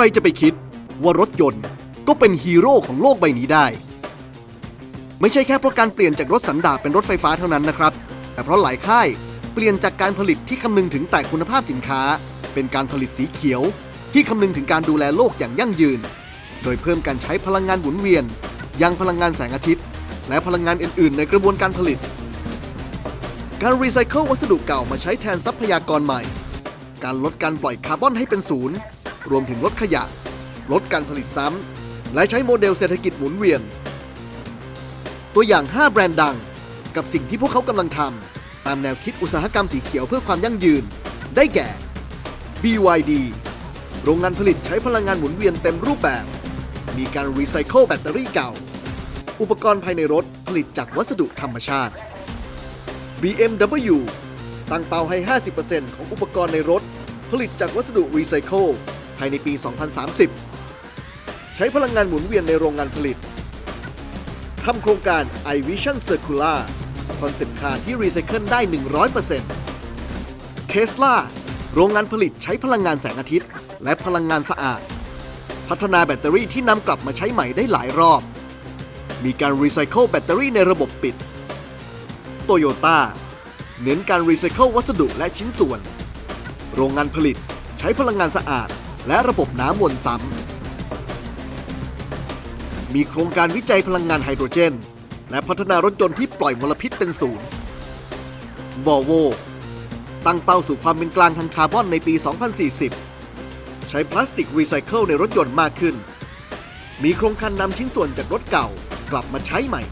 รจะไปคิดว่ารถยนต์ก็เป็นฮีโร่ของโลกใบนี้ได้ ไม่ใช่แค่เพราะการเปลี่ยนจากรถสันดาปเป็นรถไฟฟ้าเท่านั้นนะครับ แต่เพราะหลายค่ายเปลี่ยนจากการผลิตที่คำนึงถึงแต่คุณภาพสินค้า เป็นการผลิตสีเขียว ที่คำนึงถึงการดูแลโลกอย่างยั่งยืน โดยเพิ่มการใช้พลังงานหมุนเวียนยังพลังงานแสงอาทิตย์ และพลังงานอื่น ๆ ในกระบวนการผลิต การรีไซเคิลวัสดุเก่ามาใช้แทนทรัพยากรใหม่ การลดการปล่อยคาร์บอนให้เป็นศูนย์ รวมถึงลดขยะ ลดการผลิตซ้ำ และใช้โมเดลเศรษฐกิจหมุนเวียน ตัวอย่าง 5 แบรนด์ดัง กับสิ่งที่พวกเขากำลังทำตามแนวคิดอุตสาหกรรมสีเขียวเพื่อความยั่งยืน ได้แก่ BYD โรงงานผลิตใช้พลังงานหมุนเวียนเต็มรูปแบบ มีการรีไซเคิลแบตเตอรี่เก่า อุปกรณ์ภายในรถผลิตจากวัสดุธรรมชาติ BMW ตั้งเป้าให้ 50%ของอุปกรณ์ในรถ ผลิตจากวัสดุรีไซเคิล ภายในปี 2030 ใช้พลังงานหมุนเวียนในโรงงานผลิต ทำโครงการ iVision Circular คอนเซ็ปต์คาร์ที่รีไซเคิลได้ 100% Tesla โรงงานผลิตใช้พลังงานแสงอาทิตย์ และพลังงานสะอาด พัฒนาแบตเตอรี่ที่นำกลับมาใช้ใหม่ได้หลายรอบ มีการรีไซเคิลแบตเตอรี่ในระบบปิด โตโยต้าเน้นการรีไซเคิลวัสดุและชิ้นส่วน โรงงานผลิตใช้พลังงานสะอาด และระบบน้ำวนซ้ำ มีโครงการวิจัยพลังงานไฮโดรเจน และพัฒนารถยนต์ที่ปล่อยมลพิษเป็นศูนย์ Volvo ตั้งเป้าสู่ความเป็นกลางทางคาร์บอนในปี 2040 ใช้พลาสติกรีไซเคิลในรถยนต์มากขึ้น มีโครงการนำชิ้นส่วนจากรถเก่า กลับมาใช้ใหม่